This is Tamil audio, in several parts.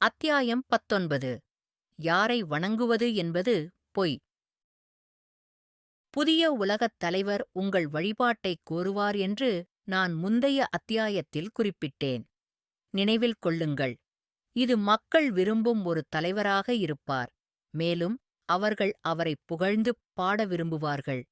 அத்தியாயம் பத்தொன்பது. யாரை வணங்குவது என்பது பொய். புதிய உலகத் தலைவர் உங்கள் வழிபாட்டைக் கோருவார் என்று நான் முந்தைய அத்தியாயத்தில் குறிப்பிட்டேன். நினைவில் கொள்ளுங்கள். இது மக்கள் விரும்பும் ஒரு தலைவராக இருப்பார். மேலும் அவர்கள் அவரை புகழ்ந்து பாட விரும்புவார்கள்.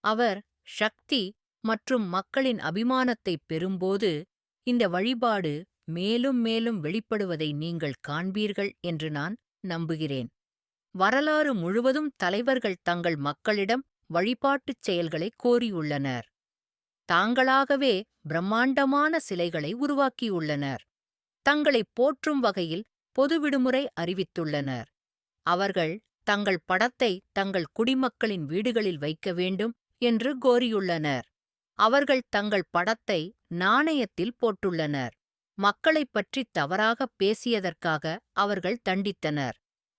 அவர் சக்தி மற்றும் மக்களின் அபிமானத்தைப் பெறும்போது இந்த வழிபாடு மேலும் மேலும் வெளிப்படுவதை நீங்கள் காண்பீர்கள் என்று நான் நம்புகிறேன். வரலாறு முழுவதும் தலைவர்கள் தங்கள் மக்களிடம் வழிபாட்டுச் செயல்களை கோரியுள்ளனர். தாங்களாகவே பிரம்மாண்டமான சிலைகளை உருவாக்கியுள்ளனர். தங்களை போற்றும் வகையில் பொது விடுமுறை அறிவித்துள்ளனர். அவர்கள் தங்கள் படத்தை தங்கள் குடிமக்களின் வீடுகளில் வைக்க வேண்டும் என்று கோரியுள்ளனர். அவர்கள் தங்கள் படத்தை நாணயத்தில் போட்டுள்ளனர். மக்களைப் பற்றித் தவறாகப் பேசியதற்காக அவர்கள் தண்டித்தனர்.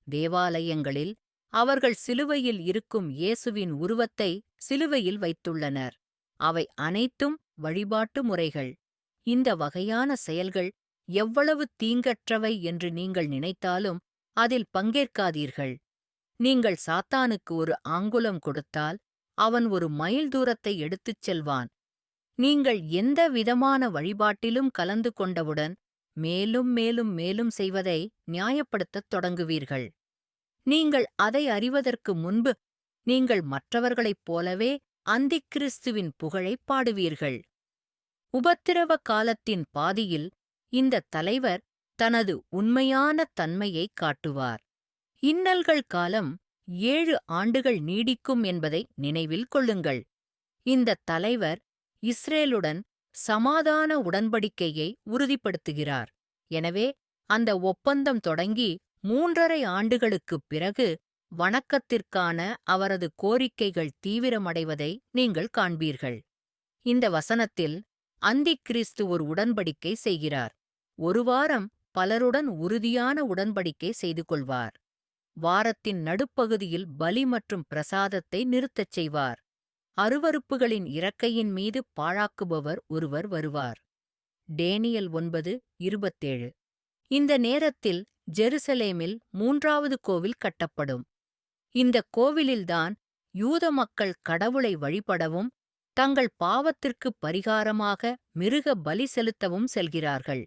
தேவாலயங்களில் அவர்கள் சிலுவையில் இருக்கும் இயேசுவின் உருவத்தை சிலுவையில் வைத்துள்ளனர். அவை அனைத்தும் வழிபாட்டு முறைகள். இந்த வகையான செயல்கள் எவ்வளவு தீங்கற்றவை என்று நீங்கள் நினைத்தாலும் அதில் பங்கேற்காதீர்கள். நீங்கள் சாத்தானுக்கு ஒரு ஆங்குலம் கொடுத்தால் அவன் ஒரு மைல் தூரத்தை எடுத்துச் செல்வான். நீங்கள் எந்த விதமான வழிபாட்டிலும் கலந்து கொண்டவுடன் மேலும் மேலும் மேலும் செய்வதை நியாயப்படுத்தத் தொடங்குவீர்கள். நீங்கள் அதை அறிவதற்கு முன்பு நீங்கள் மற்றவர்களைப் போலவே அந்திக்கிறிஸ்துவின் புகழைப் பாடுவீர்கள். உபத்திரவ காலத்தின் பாதியில் இந்த தலைவர் தனது உண்மையான தன்மையைக் காட்டுவார். இன்னல்கள் காலம் ஏழு ஆண்டுகள் நீடிக்கும் என்பதை நினைவில் கொள்ளுங்கள். இந்த தலைவர் இஸ்ரேலுடன் சமாதான உடன்படிக்கையை உறுதிப்படுத்துகிறார். எனவே அந்த ஒப்பந்தம் தொடங்கி மூன்றரை ஆண்டுகளுக்குப் பிறகு வணக்கத்திற்கான அவரது கோரிக்கைகள் தீவிரமடைவதை நீங்கள் காண்பீர்கள். இந்த வசனத்தில் அந்திக்கிறிஸ்து ஒரு உடன்படிக்கை செய்கிறார். ஒரு வாரம் பலருடன் உறுதியான உடன்படிக்கை செய்து கொள்வார். வாரத்தின் நடுப்பகுதியில் பலி மற்றும் பிரசாதத்தை நிறுத்தச் செய்வார். அருவருப்புகளின் இறக்கையின் மீது பாழாக்குபவர் ஒருவர் வருவார். டேனியல் ஒன்பது இருபத்தேழு. இந்த நேரத்தில் ஜெருசலேமில் மூன்றாவது கோவில் கட்டப்படும். இந்த கோவிலில்தான் யூத மக்கள் கடவுளை வழிபடவும் தங்கள் பாவத்திற்கு பரிகாரமாக மிருக பலி செலுத்தவும் செல்கிறார்கள்.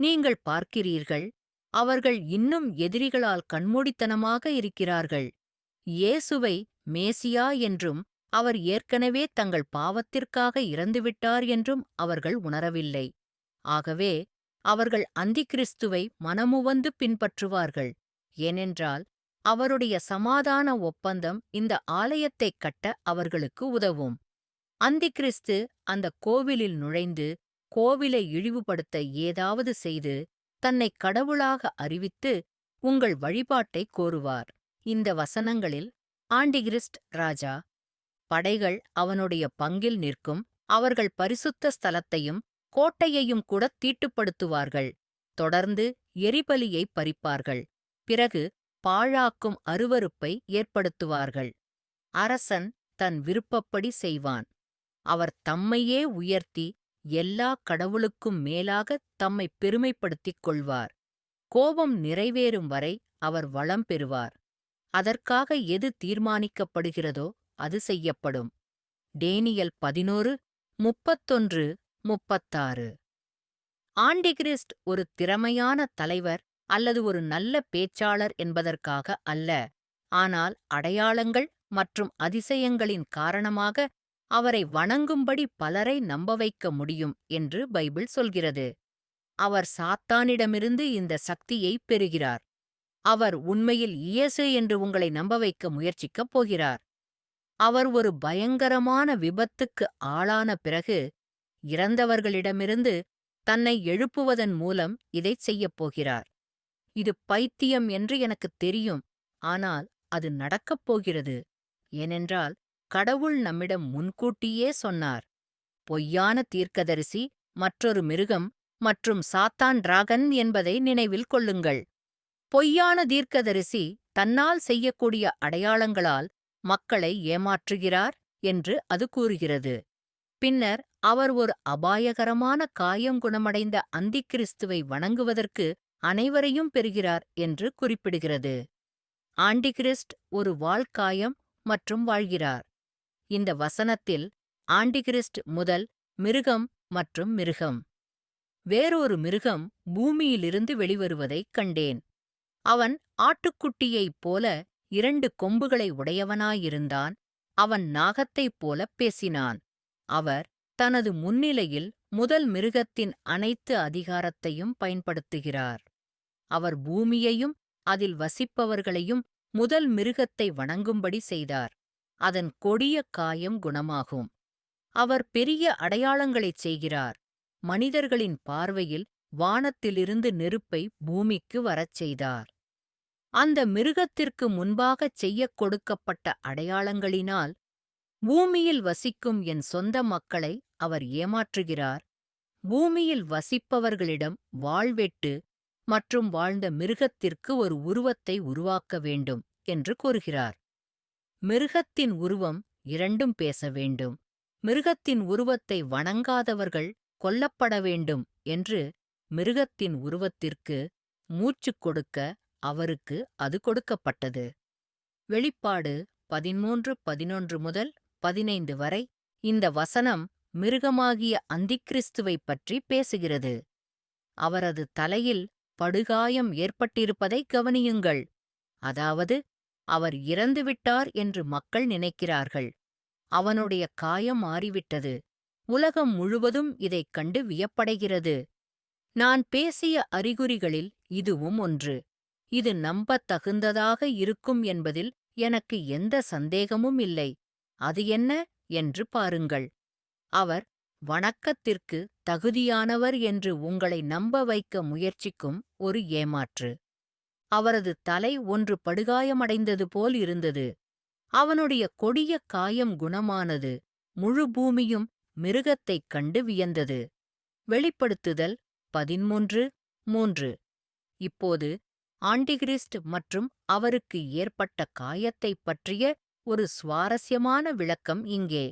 நீங்கள் பார்க்கிறீர்கள் அவர்கள் இன்னும் எதிரிகளால் கண்மூடித்தனமாக இருக்கிறார்கள். இயேசுவை மேசியா என்றும் அவர் ஏற்கனவே தங்கள் பாவத்திற்காக இறந்துவிட்டார் என்றும் அவர்கள் உணரவில்லை. ஆகவே அவர்கள் அந்திகிறிஸ்துவை மனமுவந்து பின்பற்றுவார்கள். ஏனென்றால் அவருடைய சமாதான ஒப்பந்தம் இந்த ஆலயத்தைக் கட்ட அவர்களுக்கு உதவும். அந்திகிறிஸ்து அந்த கோவிலில் நுழைந்து கோவிலை இழிவுபடுத்த ஏதாவது செய்து தன்னை கடவுளாக அறிவித்து உங்கள் வழிபாட்டைக் கோருவார். இந்த வசனங்களில் ஆண்டிகிரிஸ்ட் ராஜா படைகள் அவனுடைய பங்கில் நிற்கும் அவர்கள் பரிசுத்த ஸ்தலத்தையும் கோட்டையையும் கூட தீட்டுப்படுத்துவார்கள். தொடர்ந்து எரிபலியை பறிப்பார்கள். பிறகு பாழாக்கும் அருவருப்பை ஏற்படுத்துவார்கள். அரசன் தன் விருப்பப்படி செய்வான். அவர் தம்மையே உயர்த்தி எல்லா கடவுளுக்கும் மேலாக தம்மை பெருமைப்படுத்திக் கொள்வார். கோபம் நிறைவேறும் வரை அவர் வளம் பெறுவார். அதற்காக எது தீர்மானிக்கப்படுகிறதோ அது செய்யப்படும். டேனியல் பதினோரு முப்பத்தொன்று முப்பத்தாறு. ஆண்டிகிரிஸ்ட் ஒரு திறமையான தலைவர் அல்லது ஒரு நல்ல பேச்சாளர் என்பதற்காக அல்ல ஆனால் அடையாளங்கள் மற்றும் அதிசயங்களின் காரணமாக அவரை வணங்கும்படி பலரை நம்ப வைக்க முடியும் என்று பைபிள் சொல்கிறது. அவர் சாத்தானிடமிருந்து இந்த சக்தியை பெறுகிறார். அவர் உண்மையில் இயேசு என்று உங்களை நம்ப வைக்க முயற்சிக்கப் போகிறார். அவர் ஒரு பயங்கரமான விபத்துக்கு ஆளான பிறகு இறந்தவர்களிடமிருந்து தன்னை எழுப்புவதன் மூலம் இதைச் செய்யப் போகிறார். இது பைத்தியம் என்று எனக்குத் தெரியும் ஆனால் அது நடக்கப் போகிறது. ஏனென்றால் கடவுள் நம்மிடம் முன்கூட்டியே சொன்னார் பொய்யான தீர்க்கதரிசி மற்றொரு மிருகம் மற்றும் சாத்தான் டிராகன் என்பதை நினைவில் கொள்ளுங்கள். பொய்யான தீர்க்கதரிசி தன்னால் செய்யக்கூடிய அடையாளங்களால் மக்களை ஏமாற்றுகிறார் என்று அது கூறுகிறது. பின்னர் அவர் ஒரு அபாயகரமான காயம் குணமடைந்த அந்திக்கிறிஸ்துவை வணங்குவதற்கு அனைவரையும் பெறுகிறார் என்று குறிப்பிடுகிறது. ஆண்டிகிரிஸ்ட் ஒரு வாழ்காயம் மற்றும் வாழ்கிறார். இந்த வசனத்தில் ஆண்டிகிரிஸ்ட் முதல் மிருகம் மற்றும் மிருகம். வேறொரு மிருகம் பூமியிலிருந்து வெளிவருவதைக் கண்டேன். அவன் ஆட்டுக்குட்டியைப் போல இரண்டு கொம்புகளை உடையவனாயிருந்தான். அவன் நாகத்தைப் போலப் பேசினான். அவர் தனது முன்னிலையில் முதல் மிருகத்தின் அனைத்து அதிகாரத்தையும் பயன்படுத்துகிறார். அவர் பூமியையும் அதில் வசிப்பவர்களையும் முதல் மிருகத்தை வணங்கும்படி செய்தார். அதன் கொடிய காயம் குணமாகும். அவர் பெரிய அடையாளங்களைச் செய்கிறார். மனிதர்களின் பார்வையில் வானத்திலிருந்து நெருப்பை பூமிக்கு வரச் செய்தார். அந்த மிருகத்திற்கு முன்பாகச் செய்யக் கொடுக்கப்பட்ட அடையாளங்களினால் பூமியில் வசிக்கும் என் சொந்த மக்களை அவர் ஏமாற்றுகிறார். பூமியில் வசிப்பவர்களிடம் வாழ்வெட்டு மற்றும் வாழ்ந்த மிருகத்திற்கு ஒரு உருவத்தை உருவாக்க வேண்டும் என்று கூறுகிறார். மிருகத்தின் உருவம் இரண்டும் பேச வேண்டும். மிருகத்தின் உருவத்தை வணங்காதவர்கள் கொல்லப்பட வேண்டும் என்று மிருகத்தின் உருவத்திற்கு மூச்சுக் கொடுக்க அவருக்கு அது கொடுக்கப்பட்டது. வெளிப்பாடு பதிமூன்று பதினொன்று முதல் பதினைந்து வரை இந்த வசனம் மிருகமாகிய அந்திக்கிறிஸ்துவைப் பற்றி பேசுகிறது. அவரது தலையில் படுகாயம் ஏற்பட்டிருப்பதை கவனியுங்கள். அதாவது அவர் இறந்துவிட்டார் என்று மக்கள் நினைக்கிறார்கள். அவனுடைய காயம் மாறிவிட்டது. உலகம் முழுவதும் இதைக் கண்டு வியப்படைகிறது. நான் பேசிய அறிகுறிகளில் இதுவும் ஒன்று. இது நம்பத் தகுந்ததாக இருக்கும் என்பதில் எனக்கு எந்த சந்தேகமும் இல்லை. அது என்ன? என்று பாருங்கள். அவர் வணக்கத்திற்கு தகுதியானவர் என்று உங்களை நம்ப வைக்க முயற்சிக்கும் ஒரு ஏமாற்று. அவரது தலை ஒன்று படுகாயமடைந்தது போல் இருந்தது. அவனுடைய கொடிய காயம் குணமானது. முழு பூமியும் மிருகத்தைக் கண்டு வியந்தது. வெளிப்படுத்துதல் பதிமூன்று மூன்று. இப்போது ஆண்டிகிரிஸ்ட் மற்றும் அவருக்கு ஏற்பட்ட காயத்தைப் பற்றிய ஒரு சுவாரஸ்யமான விளக்கம் இங்கே.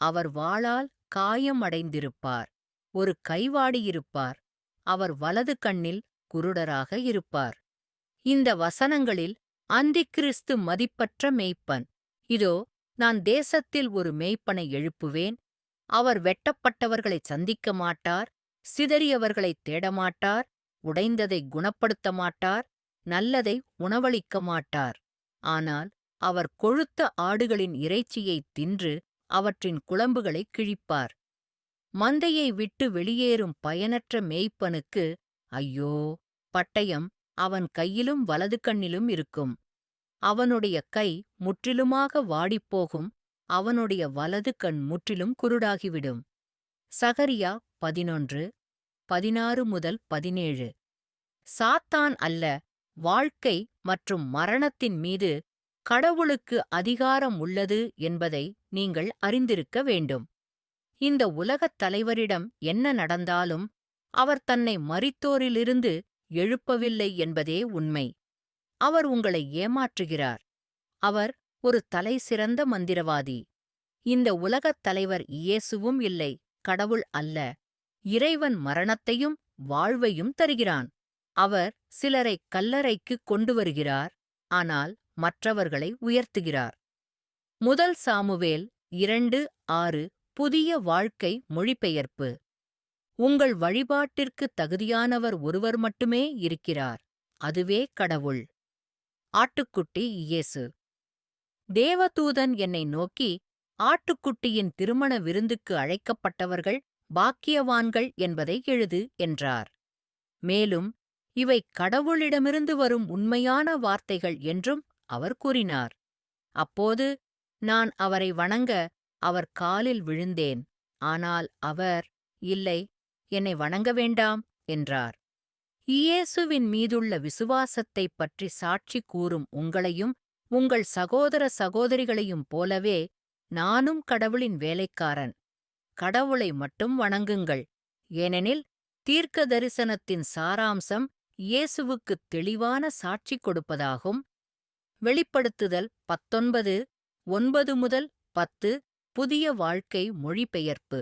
அவர் வாளால் காயம் அடைந்திருப்பார் ஒரு கைவாடியிருப்பார். அவர் வலது கண்ணில் குருடராக இருப்பார். இந்த வசனங்களில் அந்திக்கிறிஸ்து மதிப்பற்ற மேய்ப்பன். இதோ நான் தேசத்தில் ஒரு மேய்ப்பனை எழுப்புவேன். அவர் வெட்டப்பட்டவர்களைச் சந்திக்க மாட்டார். சிதறியவர்களைத் தேடமாட்டார். உடைந்ததை குணப்படுத்த மாட்டார். நல்லதை உணவளிக்க மாட்டார். ஆனால் அவர் கொழுத்த ஆடுகளின் இறைச்சியைத் தின்று அவற்றின் குழம்புகளைக் கிழிப்பார். மந்தையை விட்டு வெளியேறும் பயனற்ற மேய்ப்பனுக்கு ஐயோ பட்டயம் அவன் கையிலும் வலது கண்ணிலும் இருக்கும். அவனுடைய கை முற்றிலுமாக வாடிப்போகும் அவனுடைய வலது கண் முற்றிலும் குருடாகிவிடும். சகரியா பதினொன்று பதினாறு முதல் பதினேழு. சாத்தான் அல்ல வாழ்க்கை மற்றும் மரணத்தின் மீது கடவுளுக்கு அதிகாரம் உள்ளது என்பதை நீங்கள் அறிந்திருக்க வேண்டும். இந்த உலகத் தலைவரிடம் என்ன நடந்தாலும் அவர் தன்னை மரித்தோரிலிருந்து எழுப்பவில்லை என்பதே உண்மை. அவர் உங்களை ஏமாற்றுகிறார். அவர் ஒரு தலைசிறந்த மந்திரவாதி. இந்த உலகத் தலைவர் இயேசுவும் இல்லை கடவுள் அல்ல. இறைவன் மரணத்தையும் வாழ்வையும் தருகிறான். அவர் சிலரை கல்லறைக்குக் கொண்டு வருகிறார் ஆனால் மற்றவர்களை உயர்த்துகிறார். முதல் சாமுவேல் இரண்டு ஆறு புதிய வாழ்க்கை மொழிபெயர்ப்பு. உங்கள் வழிபாட்டிற்கு தகுதியானவர் ஒருவர் மட்டுமே இருக்கிறார் அதுவே கடவுள். ஆட்டுக்குட்டி இயேசு. தேவதூதன் என்னை நோக்கி ஆட்டுக்குட்டியின் திருமண விருந்துக்கு அழைக்கப்பட்டவர்கள் பாக்கியவான்கள் என்பதை எழுது என்றார். மேலும் இவை கடவுளிடமிருந்து வரும் உண்மையான வார்த்தைகள் என்றும் அவர் கூறினார். அப்போது நான் அவரை வணங்க அவர் காலில் விழுந்தேன். ஆனால் அவர் இல்லை என்னை வணங்க வேண்டாம் என்றார். இயேசுவின் மீதுள்ள விசுவாசத்தைப் பற்றி சாட்சி கூறும் உங்களையும் உங்கள் சகோதர சகோதரிகளையும் போலவே நானும் கடவுளின் வேலைக்காரன். கடவுளை மட்டும் வணங்குங்கள். ஏனெனில் தீர்க்க தரிசனத்தின் சாராம்சம் இயேசுவுக்குத் தெளிவான சாட்சி கொடுப்பதாகும். வெளிப்படுத்துதல் பத்தொன்பது ஒன்பது முதல் பத்து புதிய வாழ்க்கை மொழிபெயர்ப்பு.